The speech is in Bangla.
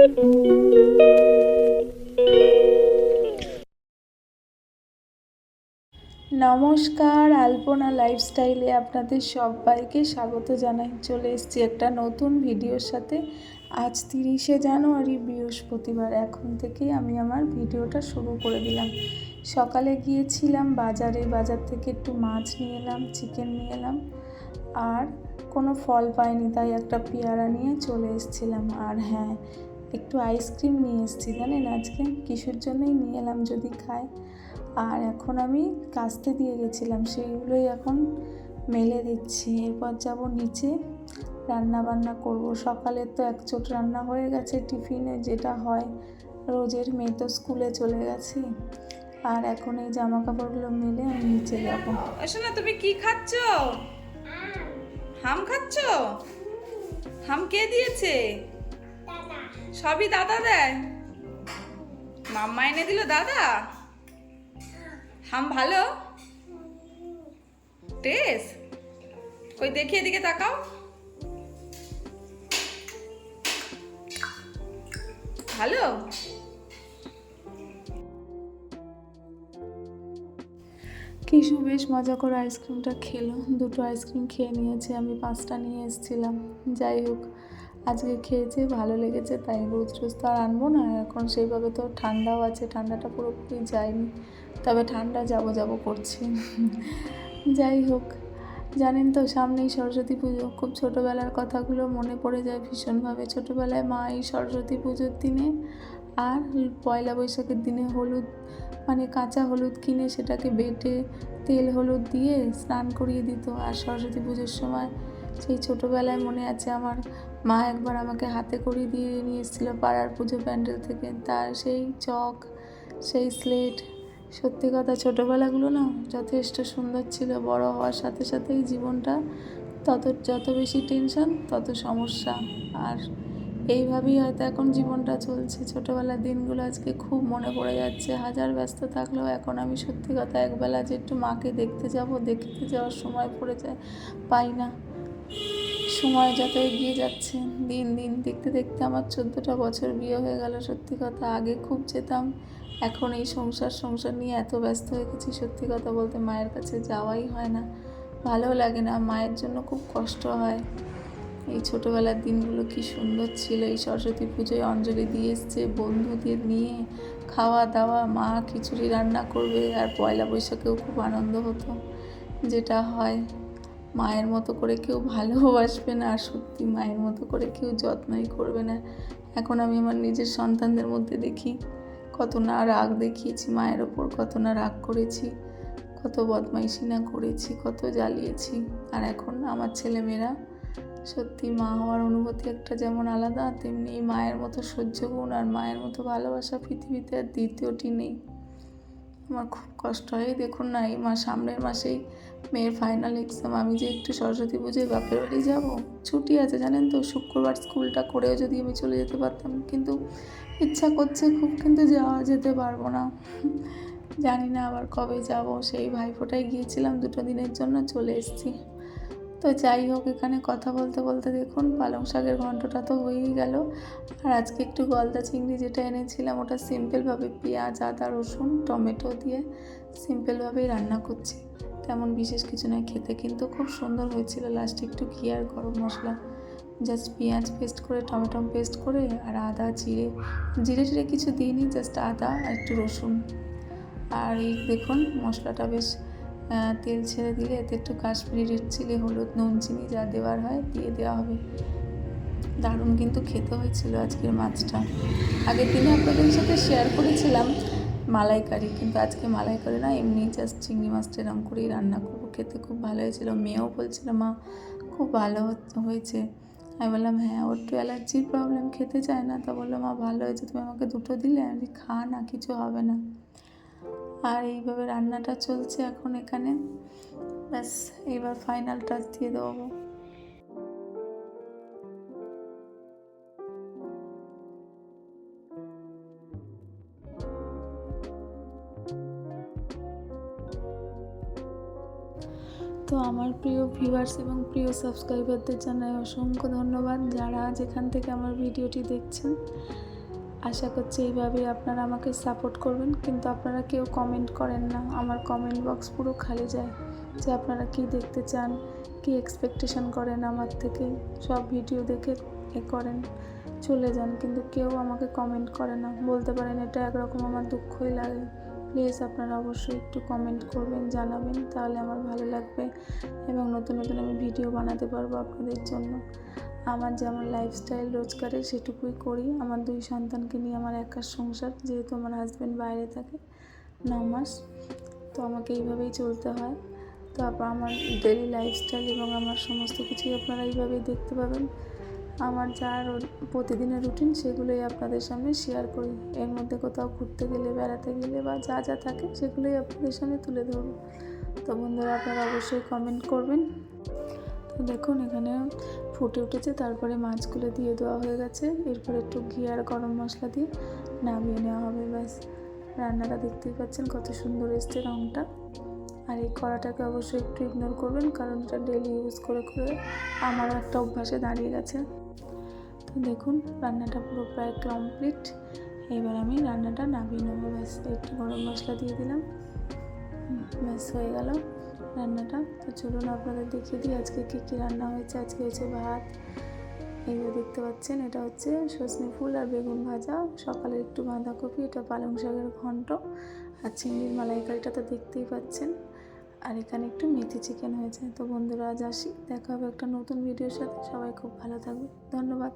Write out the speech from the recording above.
নমস্কার, আলপনা লাইফস্টাইলে আপনাদের সবাইকে স্বাগত জানাই। চলে এসেছি একটা নতুন ভিডিওর সাথে। আজ তিরিশে জানুয়ারি, বৃহস্পতিবার। এখন থেকেই আমি আমার ভিডিওটা শুরু করে দিলাম। সকালে গিয়েছিলাম বাজারে, বাজার থেকে একটু মাছ নিয়ে এলাম, চিকেন নিয়ে এলাম। আর কোনো ফল পাইনি, তাই একটা পেয়ারা নিয়ে চলে এসেছিলাম। আর হ্যাঁ একটু আইসক্রিম নিয়ে এসেছি জানেন? আজকে কিসের জন্যই নিয়ে এলাম যদি খায়। আর এখন আমি কাস্তে দিয়ে গেছিলাম সেইগুলোই এখন মেলে দিচ্ছি। এরপর যাব নিচে রান্না বান্না করব। সকালে তো এক চোট রান্না হয়ে গেছে টিফিনে যেটা হয় রোজের মেয়ে তো স্কুলে চলে গেছি। আর এখন এই জামা কাপড়গুলো মেলে আমি নিচে যাব। শোনা তুমি কি খাচ্ছ? হাম খাচ্ছ? হাম কে দিয়েছে? সবই দাদা দেয়। মাম্মা এনে দিল দাদা? হাম ভালো? টেস্ট কই দেখি এদিকে তাকাও। ভালো? কিশু বেশ মজা করে আইসক্রিমটা খেলো। দুটো আইসক্রিম খেয়ে নিয়েছে, আমি পাঁচটা নিয়ে এসেছিলাম। যাই হোক আজকে খেয়েছে, ভালো লেগেছে, তাই রোজ রোজ তো আর আনব না। এখন সেইভাবে তো ঠান্ডাও আছে, ঠান্ডাটা পুরোপুরি যায়নি। তবে ঠান্ডা যাব যাব করছে। যাই হোক, জানেন তো সামনেই সরস্বতী পুজো। খুব ছোটোবেলার কথাগুলো মনে পড়ে যায় ভীষণভাবে। ছোটোবেলায় মা এই সরস্বতী পুজোর দিনে আর পয়লা বৈশাখের দিনে হলুদ মানে কাঁচা হলুদ কিনে সেটাকে বেটে তেল হলুদ দিয়ে স্নান করিয়ে দিত। আর সরস্বতী পুজোর সময় সেই ছোটোবেলায় মনে আছে আমার মা একবার আমাকে হাতে করিয়ে দিয়ে নিয়ে এসেছিল পাড়ার পুজো প্যান্ডেল থেকে। তার সেই চক, সেই স্লেট, সত্যি কথা ছোটোবেলাগুলো না যথেষ্ট সুন্দর ছিল। বড় হওয়ার সাথে সাথেই জীবনটা তত, যত বেশি টেনশন তত সমস্যা। আর এইভাবেই হয়তো এখন জীবনটা চলছে। ছোটোবেলার দিনগুলো আজকে খুব মনে পড়ে যাচ্ছে। হাজার ব্যস্ত থাকলেও এখন আমি সত্যি কথা একবেলা যে একটু মাকে দেখতে যাব, দেখতে যাওয়ার সময় পড়ে যায়, পাই না। সময় যত এগিয়ে যাচ্ছে, দিন দিন দেখতে দেখতে আমার চোদ্দোটা বছর বিয়ে হয়ে গেল সত্যি কথা। আগে খুব যেতাম, এখন এই সংসার সংসার নিয়ে এত ব্যস্ত হয়ে গেছি সত্যি কথা বলতে মায়ের কাছে যাওয়াই হয় না। ভালো লাগে না, মায়ের জন্য খুব কষ্ট হয়। এই ছোটোবেলার দিনগুলো কি সুন্দর ছিল। এই সরস্বতী পুজোয় অঞ্জলি দিয়ে এসছে, বন্ধুদের নিয়ে খাওয়া দাওয়া, মা খিচুড়ি রান্না করবে, আর পয়লা বৈশাখেও খুব আনন্দ হতো। যেটা হয়। মায়ের মতো করে কেউ ভালোবাসবে না, আর সত্যি মায়ের মতো করে কেউ যত্নই করবে না। এখন আমি আমার নিজের সন্তানদের মধ্যে দেখি, কত না রাগ দেখিয়েছি মায়ের ওপর, কত না রাগ করেছি, কত বদমাইশি না করেছি, কত জ্বালিয়েছি। আর এখন আমার ছেলেমেয়েরা সত্যি মা হওয়ার অনুভূতি একটা যেমন আলাদা, তেমনি মায়ের মতো সহ্য গুণ আর মায়ের মতো ভালোবাসা পৃথিবীতে আর দ্বিতীয়টি নেই। আমার খুব কষ্ট হয়। দেখুন না, এই মাস, সামনের মাসেই মেয়ের ফাইনাল এক্সাম আমি যে একটু সরস্বতী পুজোয় বাপের বাড়ি যাব? ছুটি আছে, জানেন তো? শুক্রবার স্কুলটা করেও যদি আমি চলে যেতে পারতাম। কিন্তু ইচ্ছা করছে খুব, কিন্তু যাওয়া যেতে পারব না। জানি না আবার কবে যাব। সেই ভাইফোঁটায় গিয়েছিলাম দুটো দিনের জন্য, চলে এসেছি। তো যাই হোক, এখানে কথা বলতে বলতে দেখুন, পালং শাকের ঘন্টটা তো হয়েই গেল। আর আজকে একটু গলদা চিংড়ি যেটা এনেছিলাম, ওটা সিম্পলভাবে পেঁয়াজ, আদা, রসুন, টমেটো দিয়ে সিম্পলভাবেই রান্না করছি। তেমন বিশেষ কিছু নয়, খেতে কিন্তু খুব সুন্দর হয়েছিল। লাস্টে একটু ঘি আর গরম মশলা, জাস্ট পেঁয়াজ পেস্ট করে, টমেটো পেস্ট করে আর আদা, জিরে। জিরে টিরে কিছু দিইনি, জাস্ট আদা আর একটু রসুন। আর এই দেখুন, মশলাটা বেশ তেল ছেড়ে দিলে এতে একটু কাশ্মীরি রেড চিলি, হলুদ, নুন, চিনি যা দেওয়ার হয় দিয়ে দেওয়া হবে। দারুণ কিন্তু খেতে হয়েছিল আজকের মাছটা। আগের দিনে আপনাদের সাথে শেয়ার করেছিলাম মালাইকারি, কিন্তু আজকে মালাইকারি না, এমনি জাস্ট চিংড়ি মাছটা এরকম করেই রান্না করব। খেতে খুব ভালো হয়েছিল, মেয়েও বলছিল, মা, খুব ভালো হয়েছে। আমি বললাম হ্যাঁ ওর একটু অ্যালার্জির প্রবলেম খেতে চায় না। তা বলল, মা, ভালো হয়েছে, তুমি আমাকে দুটো দিলে? আমি খা না, কিছু হবে না। আর এইভাবে রান্নাটা চলছে এখন এখানে। ব্যাস, এইবার ফাইনাল টাচ দিয়ে দেবো। তো আমার প্রিয় ভিউয়ার্স এবং প্রিয় সাবস্ক্রাইবারদের জানাই অসংখ্য ধন্যবাদ যারা যেখান থেকে আমার ভিডিওটি দেখছেন। আশা করছি এইভাবেই আপনারা আমাকে সাপোর্ট করবেন, কিন্তু আপনারা কেউ কমেন্ট করেন না। আমার কমেন্ট বক্স পুরো খালি যায় যে আপনারা কি দেখতে চান, কি এক্সপেকটেশন করেন আমার থেকে। সব ভিডিও দেখে এ করেন, চলে যান। কিন্তু কেউ আমাকে কমেন্ট করে না। বলতে পারেন এটা একরকম আমার দুঃখই লাগে। প্লিজ আপনারা অবশ্যই একটু কমেন্ট করবেন, জানাবেন, তাহলে আমার ভালো লাগবে এবং নতুন নতুন আমি ভিডিও বানাতে পারব আপনাদের জন্য। আমার যেমন লাইফস্টাইল রোজগারে সেটুকুই করি, আমার দুই সন্তানকে নিয়ে আমার একার সংসার, যেহেতু আমার হাজব্যান্ড বাইরে থাকে ন মাস, তো আমাকে এইভাবেই চলতে হয়। তো আমার ডেলি লাইফস্টাইল এবং আমার সমস্ত কিছুই আপনারা এইভাবেই দেখতে পাবেন। আমার যা প্রতিদিনের রুটিন সেগুলোই আপনাদের সামনে শেয়ার করি। এর মধ্যে কোথাও ঘুরতে গেলে, বেড়াতে গেলে বা যা যা থাকে সেগুলোই আপনাদের সামনে তুলে ধরবো। তো বন্ধুরা, আপনারা অবশ্যই কমেন্ট করবেন। তো দেখুন, এখানে ফুটে উঠেছে, তারপরে মাছগুলো দিয়ে দেওয়া হয়ে গেছে। এরপর একটু ঘি আর গরম মশলা দিয়ে নামিয়ে নেওয়া হবে, ব্যাস। রান্নাটা দেখতেই পাচ্ছেন, কত সুন্দর এসছে রঙটা আর এই কড়াটাকে অবশ্যই একটু ইগনোর করবেন, কারণ এটা ডেলি ইউজ করে করে আমারও একটা অভ্যাসে দাঁড়িয়ে গেছে। তো দেখুন, রান্নাটা পুরো প্রায় কমপ্লিট এবার আমি রান্নাটা নামিয়ে নেব। ব্যাস, একটু গরম মশলা দিয়ে দিলাম। ব্যাস, হয়ে গেল রান্নাটা। তো চলুন, আপনাদের দেখিয়ে দিই আজকে কী কী রান্না হয়েছে। আজকে হয়েছে ভাত। এই যে দেখতে পাচ্ছেন, এটা হচ্ছে সজনে ফুল আর বেগুন ভাজা। সকালে একটু বাঁধাকপি, এটা পালং শাকের ঘন্ট আর চিংড়ির মালাইকারিটা তো দেখতেই পাচ্ছেন। আর এখানে একটু মেথি চিকেন হয়েছে। তো বন্ধুরা, আজ আসি। দেখা হবে একটা নতুন ভিডিওর সাথে। সবাই খুব ভালো থাকবে ধন্যবাদ।